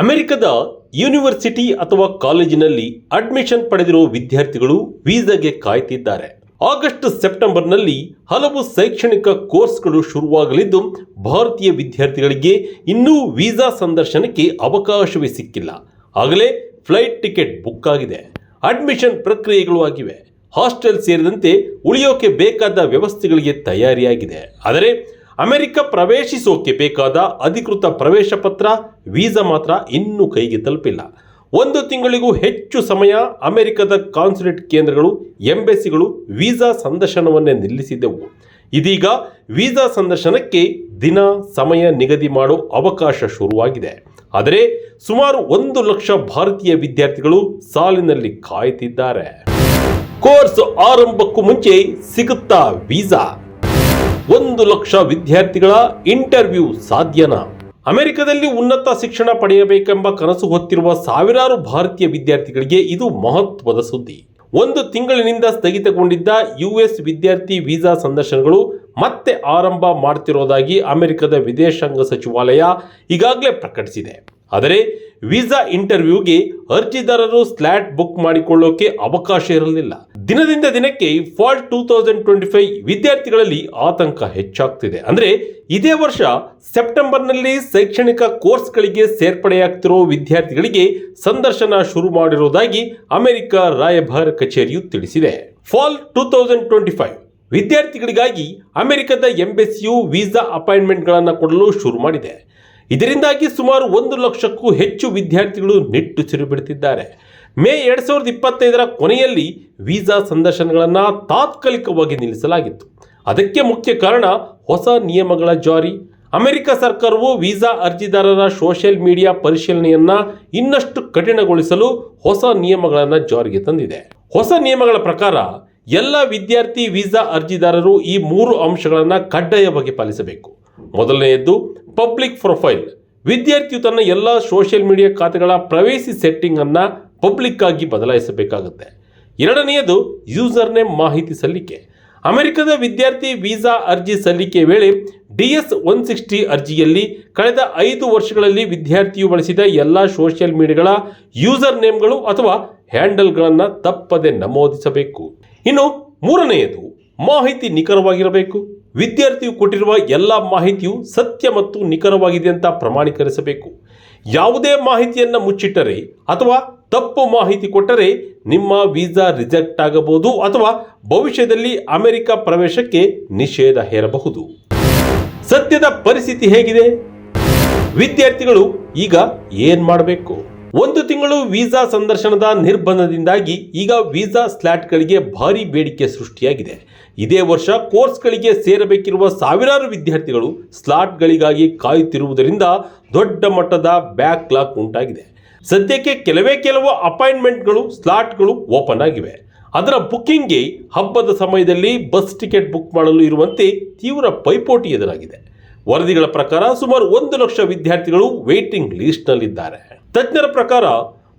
ಅಮೆರಿಕದ ಯೂನಿವರ್ಸಿಟಿ ಅಥವಾ ಕಾಲೇಜಿನಲ್ಲಿ ಅಡ್ಮಿಷನ್ ಪಡೆದಿರುವ ವಿದ್ಯಾರ್ಥಿಗಳು ವೀಸಾಗೆ ಕಾಯ್ತಿದ್ದಾರೆ. ಆಗಸ್ಟ್ ಸೆಪ್ಟೆಂಬರ್ನಲ್ಲಿ ಹಲವು ಶೈಕ್ಷಣಿಕ ಕೋರ್ಸ್ಗಳು ಶುರುವಾಗಲಿದ್ದು, ಭಾರತೀಯ ವಿದ್ಯಾರ್ಥಿಗಳಿಗೆ ಇನ್ನೂ ವೀಸಾ ಸಂದರ್ಶನಕ್ಕೆ ಅವಕಾಶವೇ ಸಿಕ್ಕಿಲ್ಲ. ಆಗಲೇ ಫ್ಲೈಟ್ ಟಿಕೆಟ್ ಬುಕ್ ಆಗಿದೆ. ಅಡ್ಮಿಷನ್ ಪ್ರಕ್ರಿಯೆಗಳು ಆಗಿವೆ. ಹಾಸ್ಟೆಲ್ ಸೇರಿದಂತೆ ಉಳಿಯೋಕೆ ಬೇಕಾದ ವ್ಯವಸ್ಥೆಗಳಿಗೆ ತಯಾರಿಯಾಗಿದೆ. ಆದರೆ ಅಮೆರಿಕ ಪ್ರವೇಶಿಸೋಕೆ ಬೇಕಾದ ಅಧಿಕೃತ ಪ್ರವೇಶ ಪತ್ರ, ವೀಸಾ ಮಾತ್ರ ಇನ್ನೂ ಕೈಗೆ ತಲುಪಿಲ್ಲ. ಒಂದು ತಿಂಗಳಿಗೂ ಹೆಚ್ಚು ಸಮಯ ಅಮೆರಿಕದ ಕಾನ್ಸುಲೇಟ್ ಕೇಂದ್ರಗಳು, ಎಂಬೆಸಿಗಳು ವೀಸಾ ಸಂದರ್ಶನವನ್ನೇ ನಿಲ್ಲಿಸಿದ್ದವು ಇದೀಗ ವೀಸಾ ಸಂದರ್ಶನಕ್ಕೆ ದಿನ ಸಮಯ ನಿಗದಿ ಮಾಡೋ ಅವಕಾಶ ಶುರುವಾಗಿದೆ. ಆದರೆ ಸುಮಾರು ಒಂದು ಲಕ್ಷ ಭಾರತೀಯ ವಿದ್ಯಾರ್ಥಿಗಳು ಸಾಲಿನಲ್ಲಿ ಕಾಯುತ್ತಿದ್ದಾರೆ ಕೋರ್ಸ್ ಆರಂಭಕ್ಕೂ ಮುಂಚೆ ಸಿಗುತ್ತಾ ವೀಸಾ? ಒಂದು ಲಕ್ಷ ವಿದ್ಯಾರ್ಥಿಗಳ ಇಂಟರ್ವ್ಯೂ ಸಾಧ್ಯನಾ? ಅಮೆರಿಕದಲ್ಲಿ ಉನ್ನತ ಶಿಕ್ಷಣ ಪಡೆಯಬೇಕೆಂಬ ಕನಸು ಹೊತ್ತಿರುವ ಸಾವಿರಾರು ಭಾರತೀಯ ವಿದ್ಯಾರ್ಥಿಗಳಿಗೆ ಇದು ಮಹತ್ವದ ಸುದ್ದಿ. ಒಂದು ತಿಂಗಳಿನಿಂದ ಸ್ಥಗಿತಗೊಂಡಿದ್ದ ಯುಎಸ್ ವಿದ್ಯಾರ್ಥಿ ವೀಸಾ ಸಂದರ್ಶನಗಳು ಮತ್ತೆ ಆರಂಭ ಮಾಡ್ತಿರೋದಾಗಿ ಅಮೆರಿಕದ ವಿದೇಶಾಂಗ ಸಚಿವಾಲಯ ಈಗಾಗಲೇ ಪ್ರಕಟಿಸಿದೆ. ಆದರೆ ವೀಸಾ ಇಂಟರ್ವ್ಯೂಗೆ ಅರ್ಜಿದಾರರು ಸ್ಲಾಟ್ ಬುಕ್ ಮಾಡಿಕೊಳ್ಳೋಕೆ ಅವಕಾಶ ಇರಲಿಲ್ಲ. ದಿನದಿಂದ ದಿನಕ್ಕೆ fall two thousand twenty five ವಿದ್ಯಾರ್ಥಿಗಳಲ್ಲಿ ಆತಂಕ ಹೆಚ್ಚಾಗ್ತಿದೆ. ಅಂದರೆ ಇದೇ ವರ್ಷ ಸೆಪ್ಟೆಂಬರ್ನಲ್ಲಿ ಶೈಕ್ಷಣಿಕ ಕೋರ್ಸ್ಗಳಿಗೆ ಸೇರ್ಪಡೆಯಾಗ್ತಿರೋ ವಿದ್ಯಾರ್ಥಿಗಳಿಗೆ ಸಂದರ್ಶನ ಶುರು ಮಾಡಿರುವುದಾಗಿ ಅಮೆರಿಕ ರಾಯಭಾರ ಕಚೇರಿಯು ತಿಳಿಸಿದೆ. Fall two thousand twenty five ವಿದ್ಯಾರ್ಥಿಗಳಿಗಾಗಿ ಅಮೆರಿಕದ ಎಂಬೆಸಿಯು ವೀಸಾ ಅಪಾಯಿಂಟ್ಮೆಂಟ್ಗಳನ್ನು ಕೊಡಲು ಶುರು ಮಾಡಿದೆ. ಇದರಿಂದಾಗಿ ಸುಮಾರು ಒಂದು ಲಕ್ಷಕ್ಕೂ ಹೆಚ್ಚು ವಿದ್ಯಾರ್ಥಿಗಳು ನಿಟ್ಟುಸಿರು ಬಿಡುತ್ತಿದ್ದಾರೆ. ಮೇ ಎರಡು ಸಾವಿರದ ಇಪ್ಪತ್ತೈದರ ಕೊನೆಯಲ್ಲಿ ವೀಸಾ ಸಂದರ್ಶನಗಳನ್ನು ತಾತ್ಕಾಲಿಕವಾಗಿ ನಿಲ್ಲಿಸಲಾಗಿತ್ತು. ಅದಕ್ಕೆ ಮುಖ್ಯ ಕಾರಣ ಹೊಸ ನಿಯಮಗಳ ಜಾರಿ. ಅಮೆರಿಕ ಸರ್ಕಾರವು ವೀಸಾ ಅರ್ಜಿದಾರರ ಸೋಷಿಯಲ್ ಮೀಡಿಯಾ ಪರಿಶೀಲನೆಯನ್ನ ಇನ್ನಷ್ಟು ಕಠಿಣಗೊಳಿಸಲು ಹೊಸ ನಿಯಮಗಳನ್ನು ಜಾರಿಗೆ ತಂದಿದೆ. ಹೊಸ ನಿಯಮಗಳ ಪ್ರಕಾರ ಎಲ್ಲ ವಿದ್ಯಾರ್ಥಿ ವೀಸಾ ಅರ್ಜಿದಾರರು ಈ ಮೂರು ಅಂಶಗಳನ್ನು ಕಡ್ಡಾಯವಾಗಿ ಪಾಲಿಸಬೇಕು. ಮೊದಲನೆಯದ್ದು, ಪಬ್ಲಿಕ್ ಪ್ರೊಫೈಲ್. ವಿದ್ಯಾರ್ಥಿಯು ತನ್ನ ಎಲ್ಲ ಸೋಷಿಯಲ್ ಮೀಡಿಯಾ ಖಾತೆಗಳ ಪ್ರವೇಶಿ ಸೆಟ್ಟಿಂಗ್ ಅನ್ನ ಪಬ್ಲಿಕ್ ಆಗಿ ಬದಲಾಯಿಸಬೇಕಾಗುತ್ತೆ. ಎರಡನೆಯದು ಯೂಸರ್ ನೇಮ್ ಮಾಹಿತಿ ಸಲ್ಲಿಕೆ. ಅಮೆರಿಕದ ವಿದ್ಯಾರ್ಥಿ ವೀಸಾ ಅರ್ಜಿ ಸಲ್ಲಿಕೆ ವೇಳೆ ಡಿಎಸ್ ಒನ್ ಸಿಕ್ಸ್ಟಿ ಅರ್ಜಿಯಲ್ಲಿ ಕಳೆದ ಐದು ವರ್ಷಗಳಲ್ಲಿ ವಿದ್ಯಾರ್ಥಿಯು ಬಳಸಿದ ಎಲ್ಲ ಸೋಷಿಯಲ್ ಮೀಡಿಯಾಗಳ ಯೂಸರ್ ನೇಮ್ಗಳು ಅಥವಾ ಹ್ಯಾಂಡಲ್ಗಳನ್ನು ತಪ್ಪದೆ ನಮೂದಿಸಬೇಕು. ಇನ್ನು ಮೂರನೆಯದು ಮಾಹಿತಿ ನಿಖರವಾಗಿರಬೇಕು. ವಿದ್ಯಾರ್ಥಿಯು ಕೊಟ್ಟಿರುವ ಎಲ್ಲ ಮಾಹಿತಿಯು ಸತ್ಯ ಮತ್ತು ನಿಖರವಾಗಿದೆ ಅಂತ ಪ್ರಮಾಣೀಕರಿಸಬೇಕು. ಯಾವುದೇ ಮಾಹಿತಿಯನ್ನು ಮುಚ್ಚಿಟ್ಟರೆ ಅಥವಾ ತಪ್ಪು ಮಾಹಿತಿ ಕೊಟ್ಟರೆ ನಿಮ್ಮ ವೀಸಾ ರಿಜೆಕ್ಟ್ ಆಗಬಹುದು ಅಥವಾ ಭವಿಷ್ಯದಲ್ಲಿ ಅಮೆರಿಕ ಪ್ರವೇಶಕ್ಕೆ ನಿಷೇಧ ಹೇರಬಹುದು. ಸದ್ಯದ ಪರಿಸ್ಥಿತಿ ಹೇಗಿದೆ? ವಿದ್ಯಾರ್ಥಿಗಳು ಈಗ ಏನ್ ಮಾಡಬೇಕು? ಒಂದು ತಿಂಗಳು ವೀಸಾ ಸಂದರ್ಶನದ ನಿರ್ಬಂಧದಿಂದಾಗಿ ಈಗ ವೀಸಾ ಸ್ಲಾಟ್ಗಳಿಗೆ ಭಾರಿ ಬೇಡಿಕೆ ಸೃಷ್ಟಿಯಾಗಿದೆ. ಇದೇ ವರ್ಷ ಕೋರ್ಸ್ಗಳಿಗೆ ಸೇರಬೇಕಿರುವ ಸಾವಿರಾರು ವಿದ್ಯಾರ್ಥಿಗಳು ಸ್ಲಾಟ್ಗಳಿಗಾಗಿ ಕಾಯುತ್ತಿರುವುದರಿಂದ ದೊಡ್ಡ ಮಟ್ಟದ ಬ್ಯಾಕ್ಲಾಗ್ ಉಂಟಾಗಿದೆ. ಸದ್ಯಕ್ಕೆ ಕೆಲವೇ ಕೆಲವು ಅಪಾಯಿಂಟ್ಮೆಂಟ್ಗಳು, ಸ್ಲಾಟ್ಗಳು ಓಪನ್ ಆಗಿವೆ. ಅದರ ಬುಕ್ಕಿಂಗ್ಗೆ ಹಬ್ಬದ ಸಮಯದಲ್ಲಿ ಬಸ್ ಟಿಕೆಟ್ ಬುಕ್ ಮಾಡಲು ಇರುವಂತೆ ತೀವ್ರ ಪೈಪೋಟಿ ಎದುರಾಗಿದೆ. ವರದಿಗಳ ಪ್ರಕಾರ ಸುಮಾರು ಒಂದು ಲಕ್ಷ ವಿದ್ಯಾರ್ಥಿಗಳು ವೇಟಿಂಗ್ ಲಿಸ್ಟ್ನಲ್ಲಿದ್ದಾರೆ. ತಜ್ಞರ ಪ್ರಕಾರ,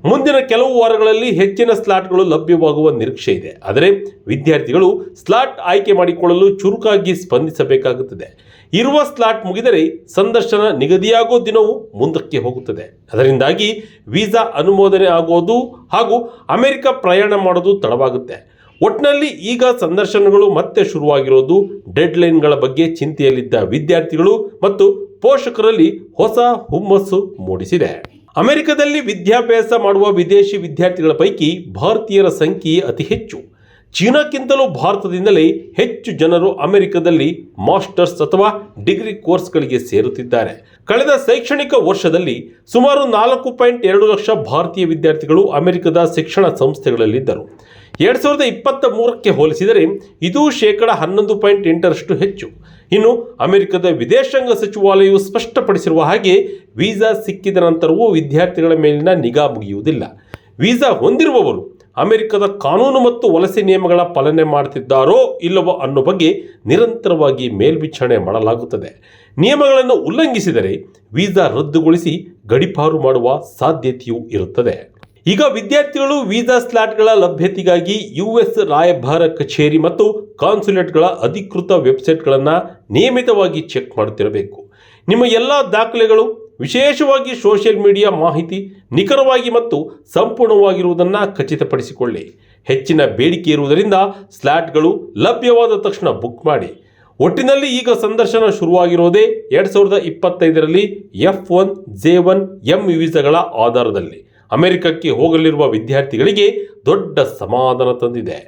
ಮುಂದಿನ ಕೆಲವು ವಾರಗಳಲ್ಲಿ ಹೆಚ್ಚಿನ ಸ್ಲಾಟ್ಗಳು ಲಭ್ಯವಾಗುವ ನಿರೀಕ್ಷೆ ಇದೆ. ಆದರೆ, ವಿದ್ಯಾರ್ಥಿಗಳು ಸ್ಲಾಟ್ ಆಯ್ಕೆ ಮಾಡಿಕೊಳ್ಳಲು ಚುರುಕಾಗಿ ಸ್ಪಂದಿಸಬೇಕಾಗುತ್ತದೆ. ಇರುವ ಸ್ಲಾಟ್ ಮುಗಿದರೆ ಸಂದರ್ಶನ ನಿಗದಿಯಾಗೋ ದಿನವೂ ಮುಂದಕ್ಕೆ ಹೋಗುತ್ತದೆ. ಅದರಿಂದಾಗಿ ವೀಸಾ ಅನುಮೋದನೆ ಆಗೋದು ಹಾಗೂ ಅಮೆರಿಕ ಪ್ರಯಾಣ ಮಾಡೋದು ತಡವಾಗುತ್ತೆ. ಒಟ್ಟಿನಲ್ಲಿ ಈಗ ಸಂದರ್ಶನಗಳು ಮತ್ತೆ ಶುರುವಾಗಿರೋದು ಡೆಡ್ಲೈನ್ಗಳ ಬಗ್ಗೆ ಚಿಂತೆಯಲ್ಲಿದ್ದ ವಿದ್ಯಾರ್ಥಿಗಳು ಮತ್ತು ಪೋಷಕರಲ್ಲಿ ಹೊಸ ಹುಮ್ಮಸ್ಸು ಮೂಡಿಸಿದೆ. ಅಮೆರಿಕದಲ್ಲಿ ವಿದ್ಯಾಭ್ಯಾಸ ಮಾಡುವ ವಿದೇಶಿ ವಿದ್ಯಾರ್ಥಿಗಳ ಪೈಕಿ ಭಾರತೀಯರ ಸಂಖ್ಯೆ ಅತಿ ಹೆಚ್ಚು. ಚೀನಾಕ್ಕಿಂತಲೂ ಭಾರತದಿಂದಲೇ ಹೆಚ್ಚು ಜನರು ಅಮೆರಿಕದಲ್ಲಿ ಮಾಸ್ಟರ್ಸ್ ಅಥವಾ ಡಿಗ್ರಿ ಕೋರ್ಸ್ಗಳಿಗೆ ಸೇರುತ್ತಿದ್ದಾರೆ. ಕಳೆದ ಶೈಕ್ಷಣಿಕ ವರ್ಷದಲ್ಲಿ ಸುಮಾರು ನಾಲ್ಕು ಪಾಯಿಂಟ್ ಎರಡು ಲಕ್ಷ ಭಾರತೀಯ ವಿದ್ಯಾರ್ಥಿಗಳು ಅಮೆರಿಕದ ಶಿಕ್ಷಣ ಸಂಸ್ಥೆಗಳಲ್ಲಿದ್ದರು. ಎರಡು ಸಾವಿರದ ಇಪ್ಪತ್ತ ಮೂರಕ್ಕೆ ಹೋಲಿಸಿದರೆ ಇದು ಶೇಕಡ ಹನ್ನೊಂದು ಪಾಯಿಂಟ್ ಎಂಟರಷ್ಟು ಹೆಚ್ಚು. ಇನ್ನು ಅಮೆರಿಕದ ವಿದೇಶಾಂಗ ಸಚಿವಾಲಯವು ಸ್ಪಷ್ಟಪಡಿಸಿರುವ ಹಾಗೆ ವೀಸಾ ಸಿಕ್ಕಿದ ನಂತರವೂ ವಿದ್ಯಾರ್ಥಿಗಳ ಮೇಲಿನ ನಿಗಾ ಮುಗಿಯುವುದಿಲ್ಲ. ವೀಸಾ ಹೊಂದಿರುವವರು ಅಮೆರಿಕದ ಕಾನೂನು ಮತ್ತು ವಲಸೆ ನಿಯಮಗಳ ಪಾಲನೆ ಮಾಡುತ್ತಿದ್ದಾರೋ ಇಲ್ಲವೋ ಅನ್ನೋ ಬಗ್ಗೆ ನಿರಂತರವಾಗಿ ಮೇಲ್ವಿಚಾರಣೆ ಮಾಡಲಾಗುತ್ತದೆ. ನಿಯಮಗಳನ್ನು ಉಲ್ಲಂಘಿಸಿದರೆ ವೀಸಾ ರದ್ದುಗೊಳಿಸಿ ಗಡಿಪಾರು ಮಾಡುವ ಸಾಧ್ಯತೆಯೂ ಇರುತ್ತದೆ. ಈಗ ವಿದ್ಯಾರ್ಥಿಗಳು ವೀಸಾ ಸ್ಲಾಟ್ಗಳ ಲಭ್ಯತೆಗಾಗಿ ಯುಎಸ್ ರಾಯಭಾರ ಕಚೇರಿ ಮತ್ತು ಕಾನ್ಸುಲೇಟ್ಗಳ ಅಧಿಕೃತ ವೆಬ್ಸೈಟ್ಗಳನ್ನು ನಿಯಮಿತವಾಗಿ ಚೆಕ್ ಮಾಡುತ್ತಿರಬೇಕು. ನಿಮ್ಮ ಎಲ್ಲ ದಾಖಲೆಗಳು ವಿಶೇಷವಾಗಿ ಸೋಷಿಯಲ್ ಮೀಡಿಯಾ ಮಾಹಿತಿ ನಿಖರವಾಗಿ ಮತ್ತು ಸಂಪೂರ್ಣವಾಗಿರುವುದನ್ನು ಖಚಿತಪಡಿಸಿಕೊಳ್ಳಿ. ಹೆಚ್ಚಿನ ಬೇಡಿಕೆ ಇರುವುದರಿಂದ ಸ್ಲಾಟ್ಗಳು ಲಭ್ಯವಾದ ತಕ್ಷಣ ಬುಕ್ ಮಾಡಿ. ಒಟ್ಟಿನಲ್ಲಿ ಈಗ ಸಂದರ್ಶನ ಶುರುವಾಗಿರೋದೇ ಎರಡು ಸಾವಿರದ ಇಪ್ಪತ್ತೈದರಲ್ಲಿ F one, J one, M ವೀಸಾಗಳ ಆಧಾರದಲ್ಲಿ. ಅಮೆರಿಕಕ್ಕೆ ಹೋಗಲಿರುವ ವಿದ್ಯಾರ್ಥಿಗಳಿಗೆ ದೊಡ್ಡ ಸಮಾಧಾನ ತಂದಿದೆ.